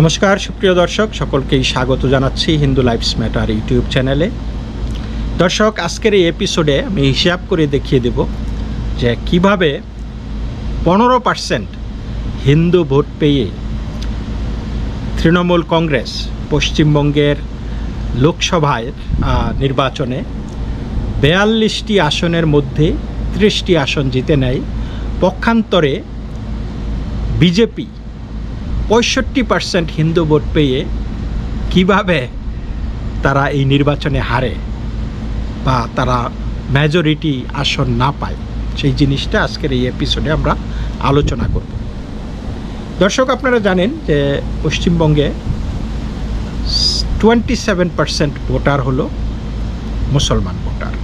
নমস্কার, সুপ্রিয় দর্শক, সকলকেই স্বাগত জানাচ্ছি হিন্দু লাইফস ম্যাটার ইউটিউব চ্যানেলে। দর্শক, আজকের এই এপিসোডে আমি হিসাব করে দেখিয়ে দেব যে কীভাবে পনেরো পার্সেন্ট হিন্দু ভোট পেয়ে তৃণমূল কংগ্রেস পশ্চিমবঙ্গের লোকসভায় নির্বাচনে বেয়াল্লিশটি আসনের মধ্যে ত্রিশটি আসন জিতে নেয়। পক্ষান্তরে বিজেপি পঁয়ষট্টি পার্সেন্ট হিন্দু ভোট পেয়ে কীভাবে তারা এই নির্বাচনে হারে বা তারা মেজরিটি আসন না পায়? সেই জিনিসটা আজকের এই এপিসোডে আমরা আলোচনা করব। দর্শক, আপনারা জানেন যে পশ্চিমবঙ্গে টোয়েন্টি সেভেন পার্সেন্ট ভোটার হলো মুসলমান ভোটার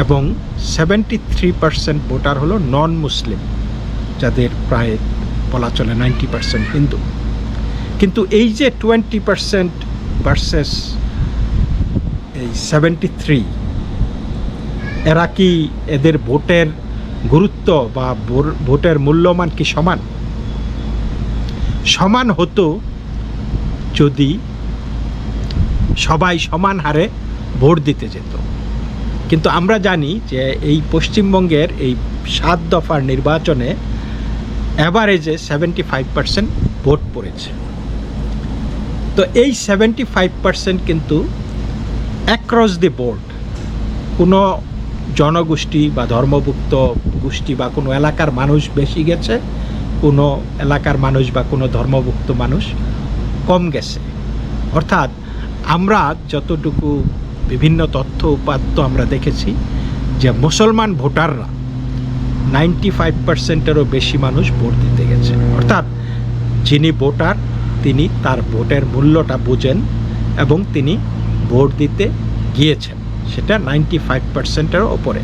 এবং সেভেন্টি থ্রি পার্সেন্ট ভোটার হলো নন মুসলিম যাদের প্রায় বলা চলে নাইনটি পার্সেন্ট হিন্দু। কিন্তু এই যে টোয়েন্টি পার্সেন্ট ভার্সেস এই সেভেন্টি থ্রি, এরা কি এদের ভোটের গুরুত্ব বা ভোটের মূল্যমান কি সমান? সমান হতো যদি সবাই সমান হারে ভোট দিতে যেত। কিন্তু আমরা জানি যে এই পশ্চিমবঙ্গের এই সাত দফার নির্বাচনে অ্যাভারেজে সেভেন্টি ফাইভ পার্সেন্ট ভোট পড়েছে। তো এই সেভেন্টি ফাইভ পার্সেন্ট কিন্তু অ্যাক্রস দি বোর্ড কোনো জনগোষ্ঠী বা ধর্মভুক্ত গোষ্ঠী বা কোনো এলাকার মানুষ বেশি গেছে, কোনো এলাকার মানুষ বা কোনো ধর্মভুক্ত মানুষ কম গেছে। অর্থাৎ আমরা যতটুকু বিভিন্ন তথ্য উপাত্ত আমরা দেখেছি যে মুসলমান ভোটাররা নাইনটি ফাইভ পার্সেন্টেরও বেশি মানুষ ভোট দিতে গেছে। অর্থাৎ যিনি ভোটার, তিনি তার ভোটের মূল্যটা বুঝেন এবং তিনি ভোট দিতে গিয়েছেন। সেটা নাইনটি ফাইভ পার্সেন্টের ওপরে।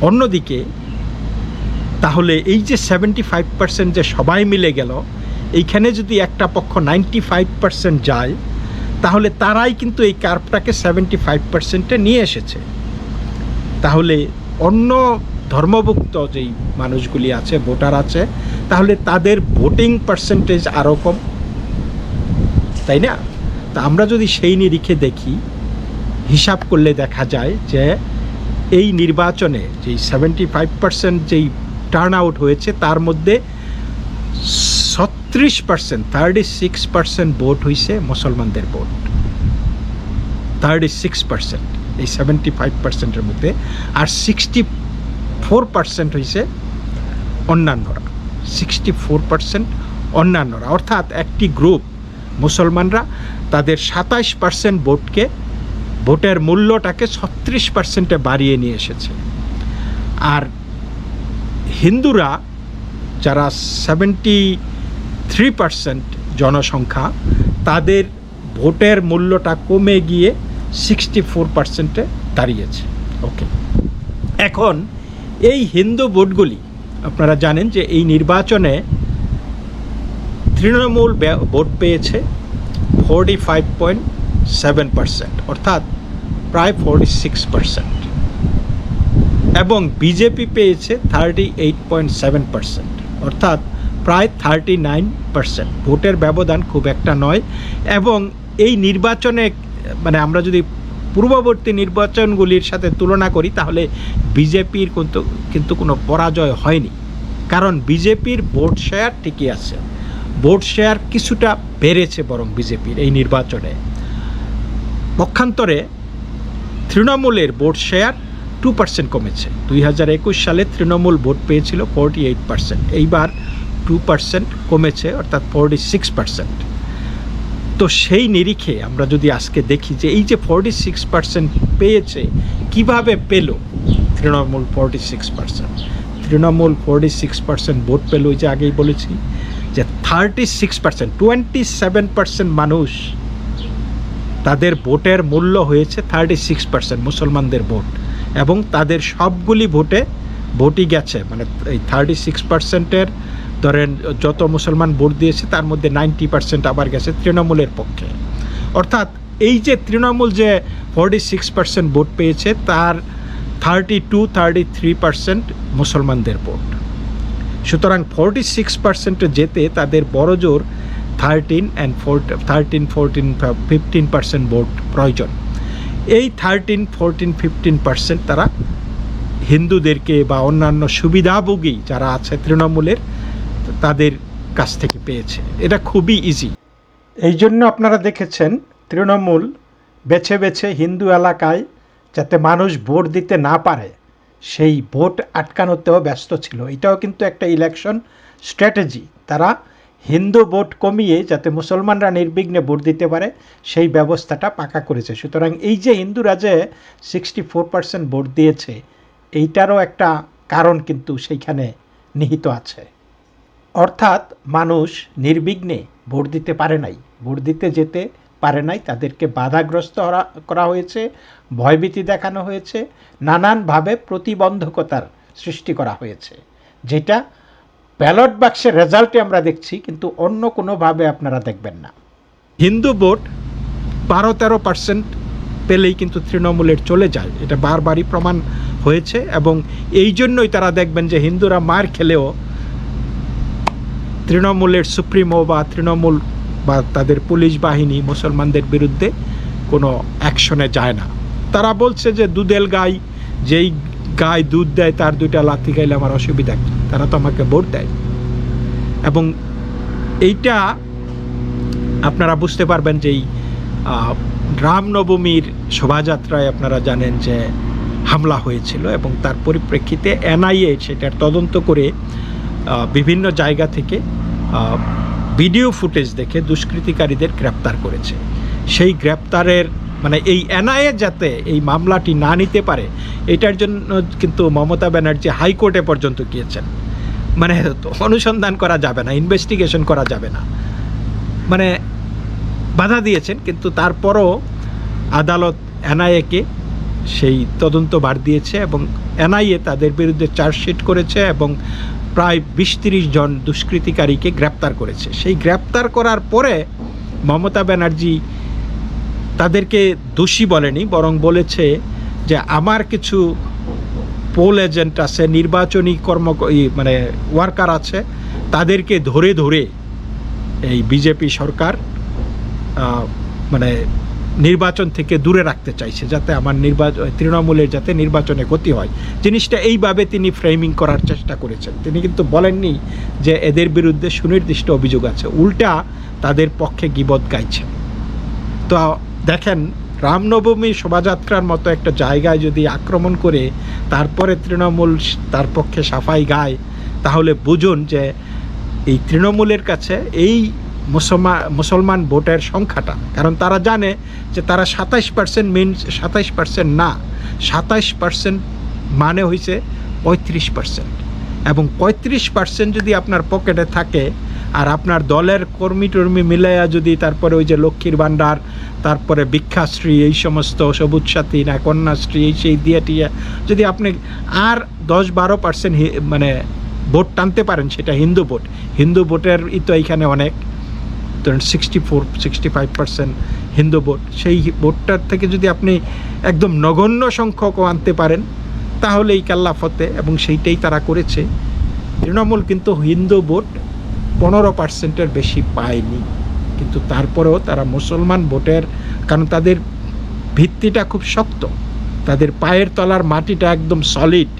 অন্যদিকে, তাহলে এই যে সেভেন্টি ফাইভ পার্সেন্ট যে সবাই মিলে গেল, এইখানে যদি একটা পক্ষ নাইনটি ফাইভ পার্সেন্ট যায়, তাহলে তারাই কিন্তু এই কার্ভটাকে সেভেন্টি ফাইভ পার্সেন্টে নিয়ে এসেছে। তাহলে অন্য ধর্মভুক্ত যেই মানুষগুলি আছে, ভোটার আছে, তাহলে তাদের ভোটিং পার্সেন্টেজ আরও কম, তাই না? তা আমরা যদি সেই নিরিখে দেখি, হিসাব করলে দেখা যায় যে এই নির্বাচনে যেই সেভেন্টি ফাইভ পার্সেন্ট যেই টার্ন আউট হয়েছে, তার মধ্যে ছত্রিশ percent thirty six percent vote হয়েছে মুসলমানদের ভোট। থার্টি সিক্স পার্সেন্ট এই সেভেন্টি ফাইভ পার্সেন্টের মধ্যে। আর সিক্সটি ফোর পার্সেন্ট হয়েছে অন্যান্যরা, সিক্সটি ফোর পার্সেন্ট অন্যান্যরা। অর্থাৎ একটি গ্রুপ মুসলমানরা তাদের সাতাইশ পার্সেন্ট ভোটকে, ভোটের মূল্যটাকে ছত্রিশ পার্সেন্টে বাড়িয়ে নিয়ে এসেছে। আর হিন্দুরা, যারা সেভেন্টি থ্রি পার্সেন্ট জনসংখ্যা, তাদের ভোটের মূল্যটা কমে গিয়ে সিক্সটি ফোর পার্সেন্টে দাঁড়িয়েছে। ওকে। এখন এই হিন্দু ভোটগুলি, আপনারা জানেন যে এই নির্বাচনে তৃণমূল ভোট পেয়েছে forty five point seven percent অর্থাৎ প্রায় ফোরটি সিক্স পার্সেন্ট এবং বিজেপি পেয়েছে thirty eight point seven percent অর্থাৎ প্রায় থার্টি নাইন পার্সেন্ট ভোটের ব্যবধান খুব একটা নয়, এবং এই নির্বাচনে মানে আমরা যদি পূর্ববর্তী নির্বাচনগুলির সাথে তুলনা করি, তাহলে বিজেপির কিন্তু কিন্তু কোনো পরাজয় হয়নি। কারণ বিজেপির ভোট শেয়ার ঠিকই আছে। ভোট শেয়ার কিছুটা বেড়েছে বরং বিজেপির এই নির্বাচনে। পক্ষান্তরে তৃণমূলের ভোট শেয়ার টু পার্সেন্ট কমেছে। দুই হাজার একুশ সালে তৃণমূল ভোট পেয়েছিল ফোরটি এইট পার্সেন্ট এইবার টু পার্সেন্ট কমেছে, অর্থাৎ ফোরটি সিক্স পার্সেন্ট তো সেই নিরিখে আমরা যদি আজকে দেখি যে এই যে ফোরটি সিক্স পার্সেন্ট পেয়েছে, কীভাবে পেল? Trinamool forty six percent Trinamool forty six percent vote পেল ওই যে আগেই বলেছি, যে thirty six percent twenty seven percent মানুষ তাদের ভোটের মূল্য হয়েছে থার্টি সিক্স পার্সেন্ট মুসলমানদের ভোট এবং তাদের সবগুলি ভোটে ভোটই গেছে। মানে এই থার্টি সিক্স পার্সেন্টের ধরেন, যত মুসলমান ভোট দিয়েছে, তার মধ্যে নাইনটি পার্সেন্ট আবার গেছে তৃণমূলের পক্ষে। অর্থাৎ এই যে তৃণমূল যে ফর্টি সিক্স পার্সেন্ট ভোট পেয়েছে, তার thirty two, thirty three percent মুসলমানদের ভোট। সুতরাং ফর্টি সিক্স পার্সেন্টে যেতে তাদের বড় জোর thirteen and four thirteen, fourteen, fifteen percent vote প্রয়োজন। এই থার্টিন, ফোরটিন, ফিফটিন পার্সেন্ট তারা হিন্দুদেরকে বা অন্যান্য সুবিধাভোগী যারা আছে তৃণমূলের তাদের কাছ থেকে পেয়েছে। এটা খুবই ইজি এই জন্য আপনারা দেখেছেন তৃণমূল বেছে বেছে হিন্দু এলাকায় যাতে মানুষ ভোট দিতে না পারে, সেই ভোট আটকানোতেও ব্যস্ত ছিল। এটাও কিন্তু একটা ইলেকশন স্ট্র্যাটেজি তারা হিন্দু ভোট কমিয়ে যাতে মুসলমানরা নির্বিঘ্নে ভোট দিতে পারে, সেই ব্যবস্থাটা পাকা করেছে। সুতরাং এই যে হিন্দুরা যে সিক্সটি ফোর পার্সেন্ট ভোট দিয়েছে, এইটারও একটা কারণ কিন্তু সেইখানে নিহিত আছে। অর্থাৎ মানুষ নির্বিঘ্নে ভোট দিতে পারে নাই। ভোট দিতে যেতে পারে নাই, তাদেরকে বাধাগ্রস্ত করা- হয়েছে, ভয়ভীতি দেখানো হয়েছে, নানানভাবে প্রতিবন্ধকতার সৃষ্টি করা হয়েছে। যেটা ব্যালট বাক্সের রেজাল্টে আমরা দেখছি, কিন্তু অন্য কোনোভাবে আপনারা দেখবেন না। হিন্দু ভোট বারো তেরো পার্সেন্ট পেলেই কিন্তু তৃণমূলের চলে যায়। এটা বারবারই প্রমাণ হয়েছে এবং এই জন্যই তারা দেখবেন যে হিন্দুরা মার খেলেও তৃণমূলের সুপ্রিমো বা তৃণমূল বা তাদের পুলিশ বাহিনী মুসলমানদের বিরুদ্ধে কোনো অ্যাকশনে যায় না। তারা বলছে যে দুধেল গাই, যেই গায়ে দুধ দেয় তার দুইটা লাথি খাইলে আমার অসুবিধা কি? তারা তো আমাকে ভোট দেয়। এবং এইটা আপনারা বুঝতে পারবেন যে এই রামনবমীর শোভাযাত্রায় আপনারা জানেন যে হামলা হয়েছিল এবং তার পরিপ্রেক্ষিতে এনআইএ সেটার তদন্ত করে বিভিন্ন জায়গা থেকে ভিডিও ফুটেজ দেখে দুষ্কৃতিকারীদের গ্রেপ্তার করেছে। সেই গ্রেপ্তারের মানে এই এনআইএ যাতে এই মামলাটি না নিতে পারে, এটার জন্য কিন্তু মমতা ব্যানার্জি হাইকোর্টে পর্যন্ত গিয়েছেন। মানে অনুসন্ধান করা যাবে না, ইনভেস্টিগেশন করা যাবে না। মানে বাধা দিয়েছেন, কিন্তু তারপরও আদালত এনআইএকে সেই তদন্ত বার দিয়েছে এবং এনআইএ তাদের বিরুদ্ধে চার্জশিট করেছে এবং প্রায় বিশ তিরিশ জন দুষ্কৃতিকারীকে গ্রেপ্তার করেছে। সেই গ্রেপ্তার করার পরে মমতা ব্যানার্জি তাদেরকে দোষী বলেনি, বরং বলেছে যে আমার কিছু পোল এজেন্ট আছে, নির্বাচনী কর্ম মানে ওয়ার্কার আছে, তাদেরকে ধরে ধরে এই বিজেপি সরকার মানে নির্বাচন থেকে দূরে রাখতে চাইছে যাতে আমার নির্বাচন তৃণমূলের যাতে নির্বাচনে ক্ষতি হয়। জিনিসটা এইভাবে তিনি ফ্রেমিং করার চেষ্টা করেছেন। তিনি কিন্তু বলেননি যে এদের বিরুদ্ধে সুনির্দিষ্ট অভিযোগ আছে। উল্টা তাদের পক্ষে গিবত গাইছেন। তো দেখেন, রামনবমী শোভাযাত্রার মতো একটা জায়গায় যদি আক্রমণ করে তারপরে তৃণমূল তার পক্ষে সাফাই গায়, তাহলে বুঝুন যে এই তৃণমূলের কাছে এই মুসলমান মুসলমান ভোটের সংখ্যাটা। কারণ তারা জানে যে তারা সাতাইশ পার্সেন্ট মিনস সাতাইশ পার্সেন্ট না। সাতাইশ পার্সেন্ট মানে হয়েছে পঁয়ত্রিশ পার্সেন্ট। এবং পঁয়ত্রিশ পার্সেন্ট যদি আপনার পকেটে থাকে, আর আপনার দলের কর্মী টর্মী মিলাইয়া যদি তারপরে ওই যে লক্ষ্মীর ভাণ্ডার, তারপরে ভিক্ষাশ্রী, এই সমস্ত সবুজ সাথী না কন্যাশ্রী, এই সেই দিয়ে টিয়া, যদি আপনি আর দশ বারো পার্সেন্ট মানে ভোট টানতে পারেন, সেটা হিন্দু ভোট। হিন্দু ভোটের ই তো এইখানে অনেক। ধরেন sixty four sixty five percent Hindu vote, সেই ভোটটার থেকে যদি আপনি একদম নগণ্য সংখ্যকও আনতে পারেন তাহলে এই কাল্লাফতে এবং সেইটাই তারা করেছে। তৃণমূল কিন্তু হিন্দু ভোট পনেরো পার্সেন্টের বেশি পায়নি। কিন্তু তারপরেও তারা মুসলমান ভোটের, কারণ তাদের ভিত্তিটা খুব শক্ত। তাদের পায়ের তলার মাটিটা একদম সলিড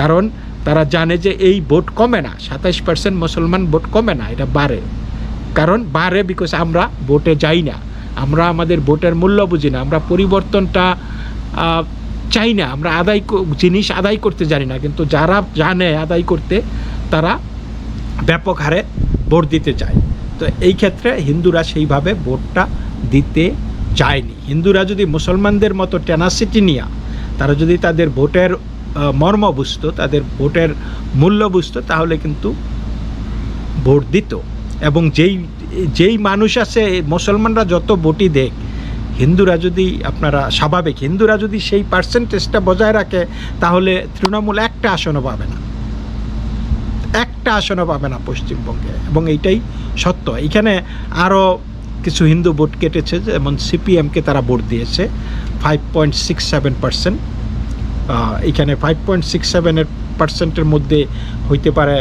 কারণ তারা জানে যে এই ভোট কমে না, সাতাইশ পার্সেন্ট মুসলমান ভোট কমে না, এটা বাড়ে। কারণ বারে বিকজ আমরা ভোটে যাই না। আমরা আমাদের ভোটের মূল্য বুঝি না। আমরা পরিবর্তনটা চাই না। আমরা আদায় জিনিস আদায় করতে জানি না। কিন্তু যারা জানে আদায় করতে, তারা ব্যাপক হারে ভোট দিতে চায়। তো এই ক্ষেত্রে হিন্দুরা সেইভাবে ভোটটা দিতে চায়নি হিন্দুরা যদি মুসলমানদের মতো টেনাসিটি নিয়ে, তারা যদি তাদের ভোটের মর্ম বুঝতো, তাদের ভোটের মূল্য বুঝতো, তাহলে কিন্তু ভোট দিত। এবং যেই যেই মানুষ আছে, মুসলমানরা যত ভোটই দেখ হিন্দুরা যদি আপনারা স্বাভাবিক, হিন্দুরা যদি সেই পার্সেন্টেজটা বজায় রাখে, তাহলে তৃণমূল একটা আসনও পাবে না। একটা আসনও পাবে না পশ্চিমবঙ্গে, এবং এইটাই সত্য। এখানে আরও কিছু হিন্দু ভোট কেটেছে, যেমন সিপিএমকে তারা ভোট দিয়েছে five point six seven percent এখানে ফাইভ পয়েন্ট সিক্স সেভেনের পার্সেন্টের মধ্যে হইতে পারে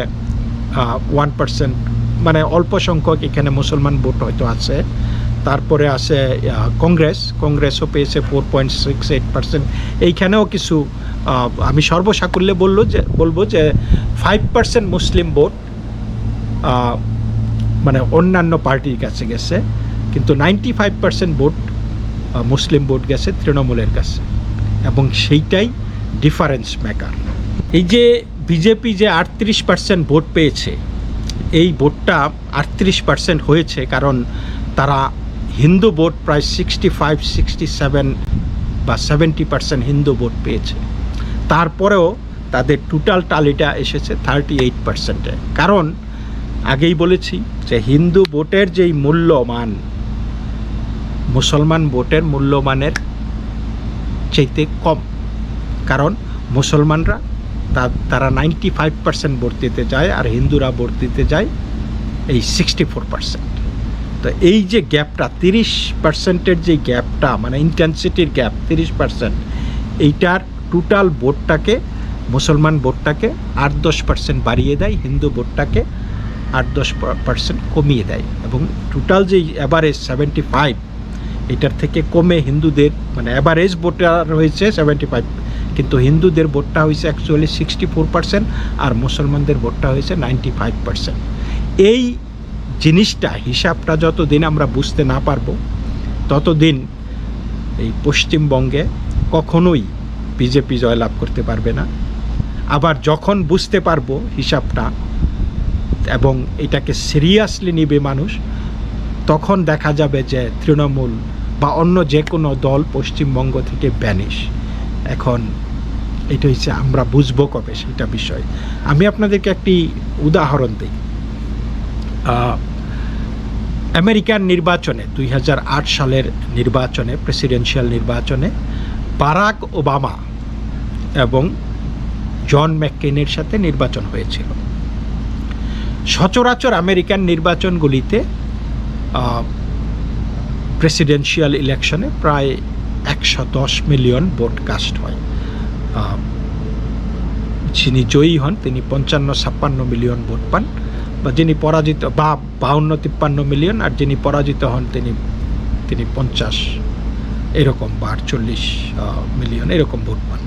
ওয়ান পার্সেন্ট মানে অল্প সংখ্যক এখানে মুসলমান ভোট হয়তো আছে। তারপরে আছে কংগ্রেস। কংগ্রেসও পেয়েছে four point six eight percent এইখানেও কিছু আমি সর্বসাকুল্যে বলল যে, বলব যে ফাইভ পার্সেন্ট মুসলিম ভোট মানে অন্যান্য পার্টির কাছে গেছে। কিন্তু নাইনটি ফাইভ পার্সেন্ট ভোট মুসলিম ভোট গেছে তৃণমূলের কাছে। এবং সেইটাই ডিফারেন্স মেকার এই যে বিজেপি যে আটত্রিশ পার্সেন্ট ভোট পেয়েছে এই ভোটটা আটত্রিশ পার্সেন্ট হয়েছে কারণ তারা হিন্দু ভোট প্রায় সিক্সটি ফাইভ সিক্সটি সেভেন বা সেভেন্টি পার্সেন্ট হিন্দু ভোট পেয়েছে। তারপরেও তাদের টোটাল টালিটা এসেছে থার্টি এইট পার্সেন্টে কারণ আগেই বলেছি যে হিন্দু ভোটের যেই মূল্যমান, মুসলমান ভোটের মূল্যমানের চাইতে কম। কারণ মুসলমানরা তারা নাইনটি ফাইভ পার্সেন্ট ভোট দিতে যায় আর হিন্দুরা ভোট দিতে যায় এই সিক্সটি ফোর পার্সেন্ট তো এই যে গ্যাপটা, তিরিশ পার্সেন্টের যে গ্যাপটা মানে ইন্টেন্সিটির গ্যাপ, তিরিশ পার্সেন্ট এইটার টোটাল ভোটটাকে, মুসলমান ভোটটাকে আট দশ পার্সেন্ট বাড়িয়ে দেয়, হিন্দু ভোটটাকে আট দশ পার্সেন্ট কমিয়ে দেয় এবং টোটাল যে অ্যাভারেজ সেভেন্টি ফাইভ এটার থেকে কমে হিন্দুদের মানে অ্যাভারেজ ভোটার হয়েছে সেভেন্টি ফাইভ কিন্তু হিন্দুদের ভোটটা হয়েছে অ্যাকচুয়ালি সিক্সটি ফোর পার্সেন্ট আর মুসলমানদের ভোটটা হয়েছে নাইনটি ফাইভ পার্সেন্ট এই জিনিসটা, হিসাবটা যতদিন আমরা বুঝতে না পারব, ততদিন এই পশ্চিমবঙ্গে কখনোই বিজেপি জয়লাভ করতে পারবে না। আবার যখন বুঝতে পারব হিসাবটা এবং এটাকে সিরিয়াসলি নিবে মানুষ, তখন দেখা যাবে যে তৃণমূল বা অন্য যে কোনো দল পশ্চিমবঙ্গ থেকে ব্যানিশ এখন এটা হচ্ছে আমরা বুঝব কবে সেটা বিষয়। আমি আপনাদেরকে একটি উদাহরণ দিই। আমেরিকান নির্বাচনে, দুই হাজার আট সালের নির্বাচনে, প্রেসিডেন্সিয়াল নির্বাচনে, বারাক ওবামা এবং জন ম্যাককেনের সাথে নির্বাচন হয়েছিল। সচরাচর আমেরিকান নির্বাচনগুলিতে প্রেসিডেন্সিয়াল ইলেকশনে প্রায় একশো দশ মিলিয়ন ভোট কাস্ট হয়। যিনি জয়ী হন, তিনি পঞ্চান্ন ছাপ্পান্ন মিলিয়ন ভোট পান। বা যিনি পরাজিত, বা বাউন্ন তিপ্পান্ন মিলিয়ন, আর যিনি পরাজিত হন, তিনি তিনি পঞ্চাশ, এরকম বা আটচল্লিশ মিলিয়ন, এরকম ভোট পান।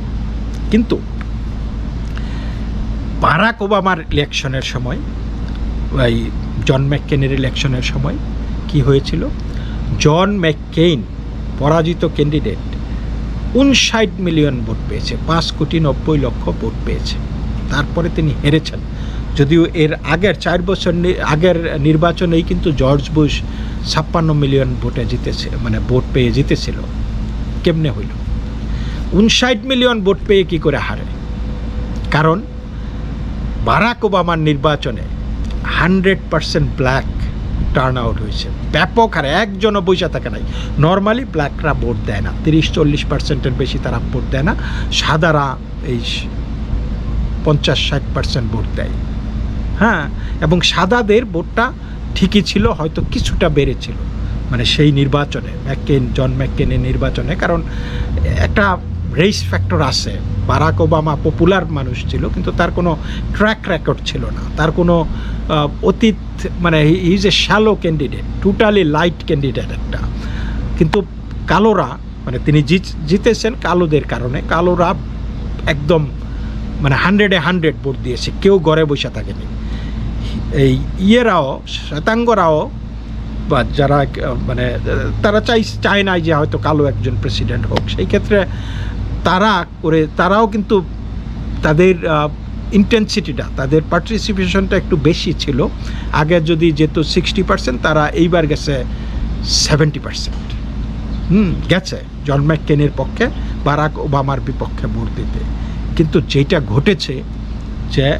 কিন্তু বারাক ওবামার ইলেকশনের সময়, এই জন ম্যাককেনের ইলেকশনের সময় কি হয়েছিল? জন ম্যাককেইন পরাজিত ক্যান্ডিডেট উনষাট মিলিয়ন ভোট পেয়েছে, পাঁচ কোটি নব্বই লক্ষ ভোট পেয়েছে। তারপরে তিনি হেরেছেন। যদিও এর আগের চার বছর আগের নির্বাচনেই কিন্তু জর্জ বুশ ছাপ্পান্ন মিলিয়ন ভোটে জিতেছে মানে ভোট পেয়ে জিতেছিল। কেমনে হইল? উনষাট মিলিয়ন ভোট পেয়ে কি করে হারে? কারণ বারাক ওবামার নির্বাচনে hundred percent black turn out হয়েছে। ব্যাপক হারে, একজনও বৈশা থাকে নাই। নর্মালি ব্ল্যাকরা ভোট দেয় না। তিরিশ, চল্লিশ পার্সেন্টের বেশি তারা ভোট দেয় না। সাদারা এই পঞ্চাশ, ষাট পার্সেন্ট ভোট দেয়। হ্যাঁ এবং সাদাদের ভোটটা ঠিকই ছিল, হয়তো কিছুটা বেড়েছিল। মানে সেই নির্বাচনে, ম্যাককেন, জন ম্যাককেনের নির্বাচনে, কারণ একটা রেস ফ্যাক্টর আছে। বারাক ওবামা পপুলার মানুষ ছিল, কিন্তু তার কোনো ট্র্যাক রেকর্ড ছিল না। তার কোনো অতীত মানে is a shallow candidate totally light candidate একটা। কিন্তু কালোরা মানে তিনি জিত- জিতেছেন কালোদের কারণে। কালোরা একদম মানে হান্ড্রেডে হান্ড্রেড ভোট দিয়েছে, কেউ ঘরে বসে থাকেনি। এই ইয়েরাও, শ্বেতাঙ্গরাও, বা যারা মানে তারা চাই, চায় না যে হয়তো কালো একজন প্রেসিডেন্ট হোক। সেই ক্ষেত্রে তারা করে তারাও কিন্তু তাদের ইন্টেন্সিটিটা তাদের পার্টিসিপেশনটা একটু বেশি ছিল। আগে যদি যেত সিক্সটি পার্সেন্ট তারা এইবার গেছে সেভেন্টি পার্সেন্ট হুম, গেছে জন ম্যাককেনের পক্ষে, বারাক ওবামার বিপক্ষে ভোট দিতে। কিন্তু যেটা ঘটেছে যে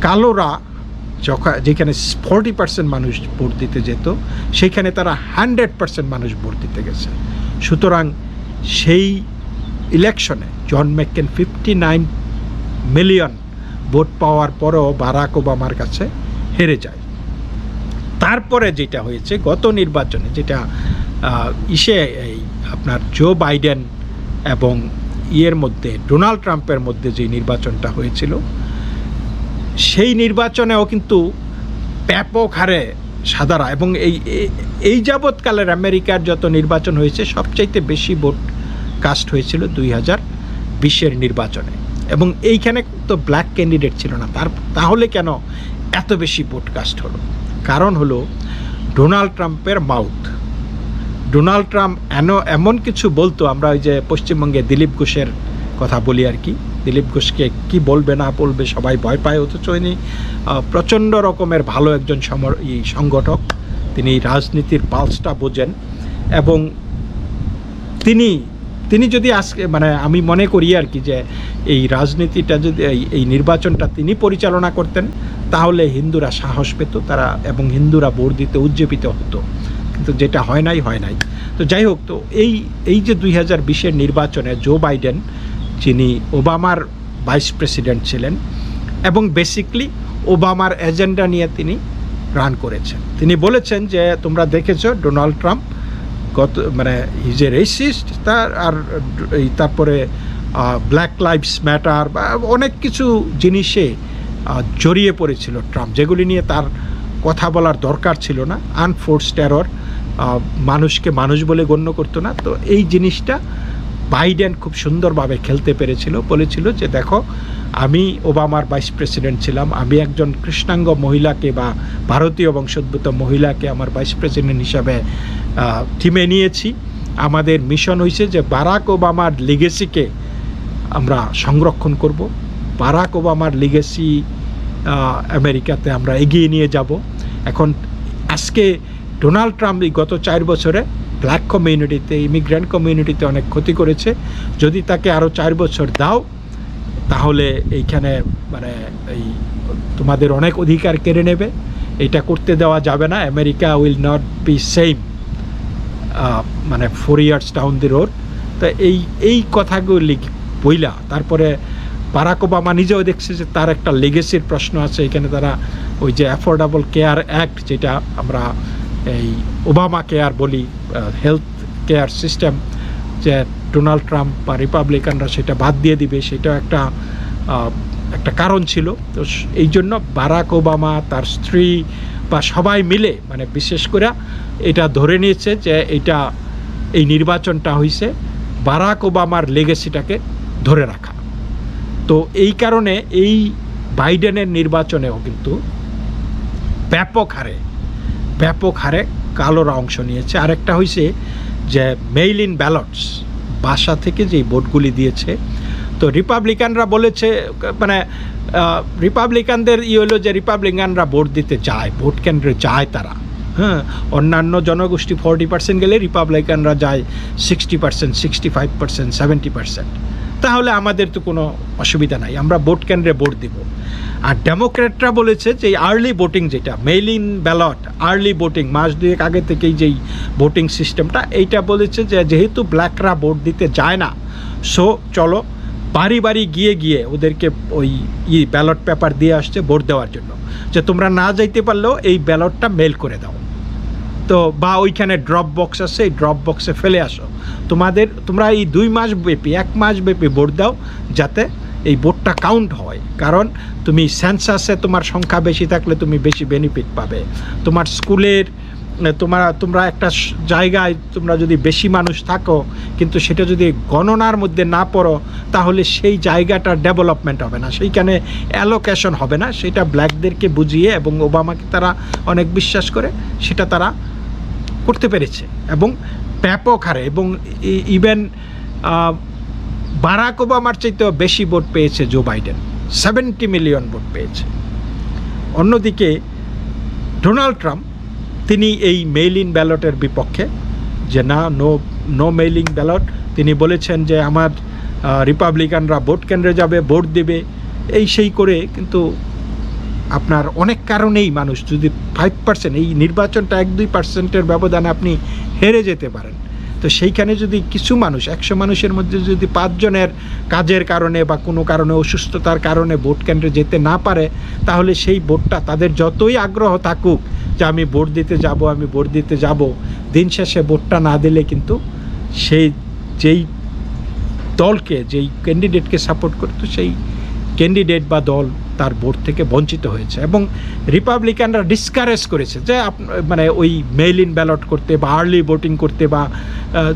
কালোরা যখন যেখানে ফর্টি পার্সেন্ট মানুষ ভোট দিতে যেত সেইখানে তারা হান্ড্রেড পার্সেন্ট মানুষ ভোট দিতে গেছে। সুতরাং সেই ইলেকশনে John McCain fifty nine million vote পাওয়ার পরেও বারাক ওবামার কাছে হেরে যায়। তারপরে যেটা হয়েছে, গত নির্বাচনে যেটা ইসে এই আপনার জো বাইডেন এবং ইয়ের মধ্যে, ডোনাল্ড ট্রাম্পের মধ্যে যে নির্বাচনটা হয়েছিল, সেই নির্বাচনেও কিন্তু ব্যাপক হারে সাদারা এবং এই, এই- যাবৎকালের আমেরিকার যত নির্বাচন হয়েছে, সবচাইতে বেশি ভোট কাস্ট হয়েছিল দুই হাজার বিশের নির্বাচনে। এবং এইখানে তো ব্ল্যাক ক্যান্ডিডেট ছিল না। তার তাহলে কেন এত বেশি ভোট কাস্ট হলো? কারণ হলো ডোনাল্ড ট্রাম্পের মাউথ ডোনাল্ড ট্রাম্প এন এমন কিছু বলতো, আমরা ওই যে পশ্চিমবঙ্গে দিলীপ ঘোষের কথা বলি আর কি। দিলীপ ঘোষকে কি বলবে, না বলবে, সবাই ভয় পায়। অথচ ইনি প্রচণ্ড রকমের ভালো একজন সমর সংগঠক। তিনি রাজনীতির পালসটা বোঝেন। এবং তিনি তিনি যদি আজকে মানে আমি মনে করি আর কি যে এই রাজনীতিটা যদি, এই নির্বাচনটা তিনি পরিচালনা করতেন, তাহলে হিন্দুরা সাহস পেত, তারা এবং হিন্দুরা ভোট দিতে উজ্জীবিত হতো। কিন্তু যেটা হয় নাই হয় নাই। তো যাই হোক, তো এই এই যে দুই হাজার বিশের নির্বাচনে জো বাইডেন, যিনি ওবামার ভাইস প্রেসিডেন্ট ছিলেন, এবং বেসিকলি ওবামার এজেন্ডা নিয়ে তিনি রান করেছেন। তিনি বলেছেন যে, তোমরা দেখেছ ডোনাল্ড ট্রাম্প গত মানে ইজ এ রেসিস্ট তার আর, এই তারপরে ব্ল্যাক লাইভস ম্যাটার বা অনেক কিছু জিনিসে জড়িয়ে পড়েছিল ট্রাম্প, যেগুলি নিয়ে তার কথা বলার দরকার ছিল না। আনফোর্স টেরর মানুষকে মানুষ বলে গণ্য করতো না। তো এই জিনিসটা বাইডেন খুব সুন্দরভাবে খেলতে পেরেছিল, বলেছিল যে দেখো, আমি ওবামার ভাইস প্রেসিডেন্ট ছিলাম, আমি একজন কৃষ্ণাঙ্গ মহিলাকে বা ভারতীয় বংশোদ্ভূত মহিলাকে আমার ভাইস প্রেসিডেন্ট হিসাবে টিমে নিয়েছি। আমাদের মিশন হয়েছে যে বারাক ওবামার লিগেসিকে আমরা সংরক্ষণ করব। বারাক ওবামার লিগেসি আমেরিকাতে আমরা এগিয়ে নিয়ে যাব। এখন আজকে ডোনাল্ড ট্রাম্প গত চার বছরে ব্ল্যাক কমিউনিটিতে ইমিগ্র্যান্ট কমিউনিটিতে অনেক ক্ষতি করেছে। যদি তাকে আরও চার বছর দাও, তাহলে এইখানে মানে এই তোমাদের অনেক অধিকার কেড়ে নেবে। এটা করতে দেওয়া যাবে না। America will not be same মানে four years down the road. তো এই এই কথাগুলি বইলা, তারপরে বারাক ওবামা নিজেও দেখছে যে তার একটা লেগেসির প্রশ্ন আছে। এখানে তারা ওই যে অ্যাফোর্ডেবল কেয়ার অ্যাক্ট যেটা আমরা এই ওবামা কেয়ার বলি হেলথ কেয়ার সিস্টেম যে ডোনাল্ড ট্রাম্প বা রিপাবলিকানরা সেটা বাদ দিয়ে দিবে, সেটাও একটা একটা কারণ ছিল। তো এই জন্য বারাক ওবামা তার স্ত্রী বা সবাই মিলে মানে বিশেষ করে এটা ধরে নিয়েছে যে এটা এই নির্বাচনটা হয়েছে বারাক ওবামার লেগেসিটাকে ধরে রাখা। তো এই কারণে এই বাইডেনের নির্বাচনেও কিন্তু ব্যাপক হারে ব্যাপক হারে কালোরা অংশ নিয়েছে। আরেকটা হয়েছে যে মেইল ইন ব্যালটস বাসা থেকে যেই ভোটগুলি দিয়েছে। তো রিপাবলিকানরা বলেছে মানে রিপাবলিকানদের ই হলো যে রিপাবলিকানরা ভোট দিতে যায়, ভোট কেন্দ্রে যায় তারা। হ্যাঁ অন্যান্য জনগোষ্ঠী ফর্টি পার্সেন্ট গেলে রিপাবলিকানরা যায় sixty percent sixty five percent seventy percent তাহলে আমাদের তো কোনো অসুবিধা নাই। আমরা ভোট কেন্দ্রে ভোট দিব। আর ডেমোক্র্যাটরা বলেছে যে আর্লি ভোটিং যেটা mail in ballot early voting মাস দুয়েক আগে থেকেই যেই ভোটিং সিস্টেমটা এইটা বলেছে যে যেহেতু ব্ল্যাকরা ভোট দিতে যায় না সো চলো বাড়ি বাড়ি গিয়ে গিয়ে ওদেরকে ওই ই ব্যালট পেপার দিয়ে আসছে ভোট দেওয়ার জন্য। যে তোমরা না যাইতে পারলেও এই ব্যালটটা মেল করে দাও। তো বা ওইখানে ড্রপ বক্স আছে, এই ড্রপ বক্সে ফেলে আসো। তোমাদের, তোমরা এই দুই মাস ব্যাপী, এক মাস ব্যাপী ভোট দাও যাতে এই ভোটটা কাউন্ট হয়। কারণ তুমি সেন্সাসে তোমার সংখ্যা বেশি থাকলে তুমি বেশি বেনিফিট পাবে। তোমার স্কুলের, তোমার, তোমরা একটা জায়গায় তোমরা যদি বেশি মানুষ থাকো, কিন্তু সেটা যদি গণনার মধ্যে না পড়ো, তাহলে সেই জায়গাটার ডেভেলপমেন্ট হবে না। সেইখানে অ্যালোকেশন হবে না। সেটা ব্ল্যাকদেরকে বুঝিয়ে এবং ওবামাকে তারা অনেক বিশ্বাস করে, সেটা তারা করতে পেরেছে এবং ব্যাপক হারে এবং ইভেন বারাক ওবামার চাইতেও বেশি ভোট পেয়েছে Joe Biden seventy million vote পেয়েছে। অন্যদিকে, ডোনাল্ড ট্রাম্প, তিনি এই মেইল ইন ব্যালটের বিপক্ষে, যে না, নো নো মেইলিং ব্যালট, তিনি বলেছেন যে আমার রিপাবলিকানরা ভোট কেন্দ্রে যাবে, ভোট দেবে, এই সেই করে কিন্তু আপনার অনেক কারণেই মানুষ যদি ফাইভ পার্সেন্ট এই নির্বাচনটা এক দুই পার্সেন্টের ব্যবধানে আপনি হেরে যেতে পারেন। তো সেইখানে যদি কিছু মানুষ, একশো মানুষের মধ্যে যদি পাঁচজনের কাজের কারণে বা কোনো কারণে, অসুস্থতার কারণে ভোট কেন্দ্রে যেতে না পারে, তাহলে সেই ভোটটা তাদের যতই আগ্রহ থাকুক যে আমি ভোট দিতে যাব, আমি ভোট দিতে যাব, দিন শেষে ভোটটা না দিলে কিন্তু সেই, যেই দলকে, যেই ক্যান্ডিডেটকে সাপোর্ট করতো সেই ক্যান্ডিডেট বা দল তার ভোট থেকে বঞ্চিত হয়েছে এবং রিপাবলিকানরা ডিসকারেজ করেছে যে মানে ওই মেইল ইন ব্যালট করতে বা আর্লি ভোটিং করতে বা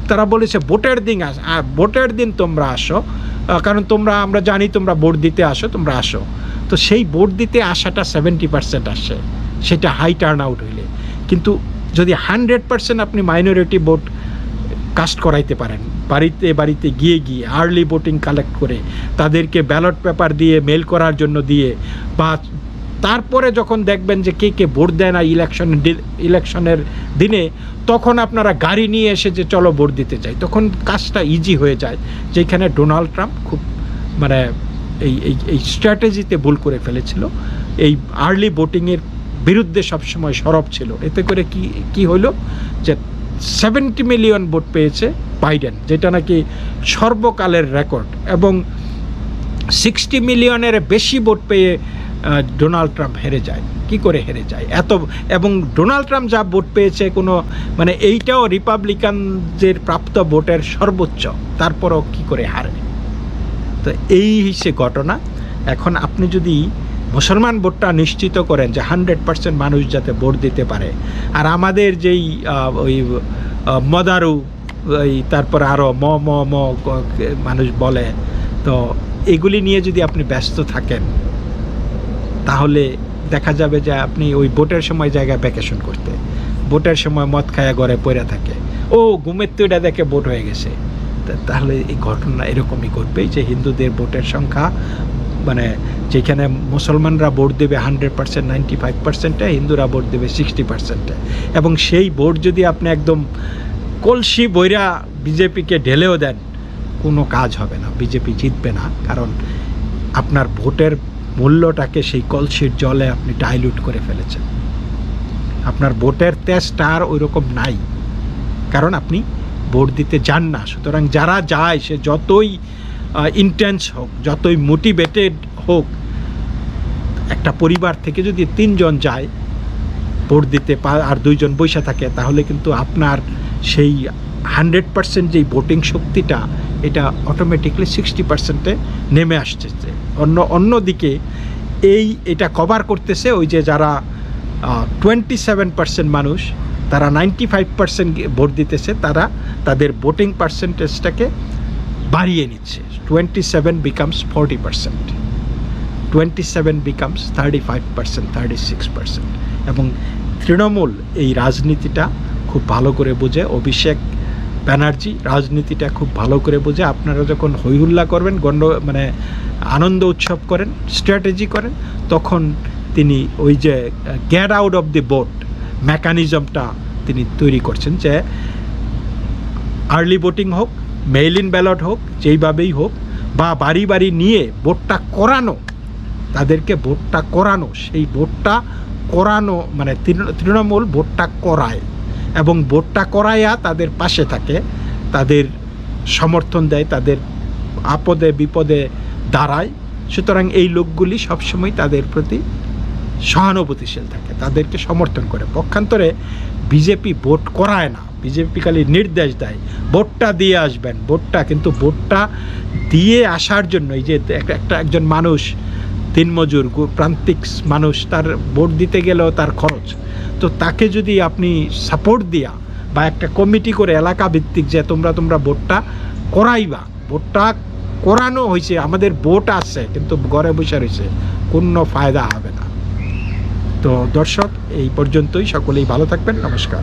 তারা বলেছে ভোটের দিন আস ভোটের দিন তোমরা আসো কারণ তোমরা, আমরা জানি তোমরা ভোট দিতে আসো, তোমরা আসো। তো সেই ভোট দিতে আসাটা সেভেন্টি পার্সেন্ট আসে, সেটা হাই টার্ন আউট হইলে। কিন্তু যদি হান্ড্রেড পার্সেন্ট আপনি মাইনরিটি ভোট কাস্ট করাইতে পারেন। বাড়িতে বাড়িতে গিয়ে গিয়ে আর্লি ভোটিং কালেক্ট করে তাদেরকে ব্যালট পেপার দিয়ে মেল করার জন্য দিয়ে বা তারপরে যখন দেখবেন যে কে কে ভোট দেয় না ইলেকশন ইলেকশনের দিনে, তখন আপনারা গাড়ি নিয়ে এসে যে চলো ভোট দিতে চাই তখন কাজটা ইজি হয়ে যায়। যেখানে ডোনাল্ড ট্রাম্প খুব মানে এই এই এই স্ট্র্যাটেজিতে ভুল করে ফেলেছিল। এই আর্লি ভোটিংয়ের বিরুদ্ধে সবসময় সরব ছিল। এতে করে কি কি হলো? যে সেভেন্টি মিলিয়ন ভোট পেয়েছে বাইডেন, যেটা নাকি সর্বকালের রেকর্ড। এবং সিক্সটি মিলিয়নের বেশি ভোট পেয়ে ডোনাল্ড ট্রাম্প হেরে যায়। কি করে হেরে যায়? এত, এবং ডোনাল্ড ট্রাম্প যা ভোট পেয়েছে, কোনো মানে এইটাও রিপাবলিকানদের প্রাপ্ত ভোটের সর্বোচ্চ। তারপরও কি করে হারে তো এই হিসে ঘটনা। এখন আপনি যদি মুসলমান ভোটটা নিশ্চিত করেন যে হান্ড্রেড পার্সেন্ট মানুষ যাতে ভোট দিতে পারে। আর আমাদের যেই ওই মদারু ওই তারপর আরও ম ম ম মানুষ বলে, তো এগুলি নিয়ে যদি আপনি ব্যস্ত থাকেন, তাহলে দেখা যাবে যে আপনি ওই ভোটের সময় জায়গায় ভ্যাকেশন করতে, ভোটের সময় মদ খায়া ঘরে পড়ে থাকে। ও, ঘুমের তো এটা দেখে ভোট হয়ে গেছে। তাহলে এই ঘটনা এরকমই ঘটবেই যে হিন্দুদের ভোটের সংখ্যা মানে যেখানে মুসলমানরা ভোট দেবে হান্ড্রেড পার্সেন্ট নাইনটি ফাইভ পার্সেন্টে হিন্দুরা ভোট দেবে সিক্সটি পার্সেন্টে এবং সেই ভোট যদি আপনি একদম কলসি বইরা বিজেপিকে ঢেলেও দেন, কোনো কাজ হবে না, বিজেপি জিতবে না। কারণ আপনার ভোটের মূল্যটাকে সেই কলসির জলে আপনি ডাইলুট করে ফেলেছেন। আপনার ভোটের তেজটা আর ওই রকম নাই। কারণ আপনি ভোট দিতে যান না। সুতরাং যারা যায়, সে যতই ইন্টেন্স হোক, যতই মোটিভেটেড হোক, একটা পরিবার থেকে যদি তিনজন যায়, ভোট দিতে আর দুইজন বৈশা থাকে, তাহলে কিন্তু আপনার সেই হান্ড্রেড পার্সেন্ট যেই ভোটিং শক্তিটা, এটা অটোমেটিকলি সিক্সটি পার্সেন্টে নেমে আসছে অন্য, অন্যদিকে এই এটা কভার করতেছে ওই যে যারা টোয়েন্টি সেভেন পার্সেন্ট মানুষ, তারা নাইনটি ফাইভ পার্সেন্ট ভোট দিতেছে, তারা তাদের ভোটিং পার্সেন্টেজটাকে বাড়িয়ে নিচ্ছে। Twenty seven becomes forty percent twenty seven becomes thirty five percent thirty six percent এবং তৃণমূল এই রাজনীতিটা খুব ভালো করে বোঝে। অভিষেক ব্যানার্জি রাজনীতিটা খুব ভালো করে বোঝে। আপনারা যখন হইহুল্লা করবেন গণ্ড মানে আনন্দ উৎসব করেন স্ট্র্যাটেজি করেন, তখন তিনি ওই যে get out of the vote মেকানিজমটা তিনি তৈরি করছেন যে আর্লি ভোটিং হোক মেইল ইন ব্যালট হোক, যেইভাবেই হোক, বা বাড়ি বাড়ি নিয়ে ভোটটা করানো, তাদেরকে ভোটটা করানো, সেই ভোটটা করানো মানে তৃণমূল ভোটটা করায়। এবং ভোটটা করাইয়া তাদের পাশে থাকে, তাদের সমর্থন দেয়, তাদের আপদে বিপদে দাঁড়ায়। সুতরাং এই লোকগুলি সবসময় তাদের প্রতি সহানুভূতিশীল থাকে, তাদেরকে সমর্থন করে। পক্ষান্তরে বিজেপি ভোট করায় না। বিজেপি খালি নির্দেশ দেয়, ভোটটা দিয়ে আসবেন। ভোটটা কিন্তু ভোটটা দিয়ে আসার জন্য এই যে একটা একজন মানুষ দিনমজুর প্রান্তিক মানুষ তার ভোট দিতে গেলেও তার খরচ। তো তাকে যদি আপনি সাপোর্ট দিয়া বা একটা কমিটি করে এলাকা ভিত্তিক যে তোমরা তোমরা ভোটটা করাইবা, ভোটটা করানো হয়েছে, আমাদের ভোট আছে, কিন্তু ঘরে বসে রয়েছে, কোনো ফায়দা হবে না। তো দর্শক, এই পর্যন্তই। সকলেই ভালো থাকবেন। নমস্কার।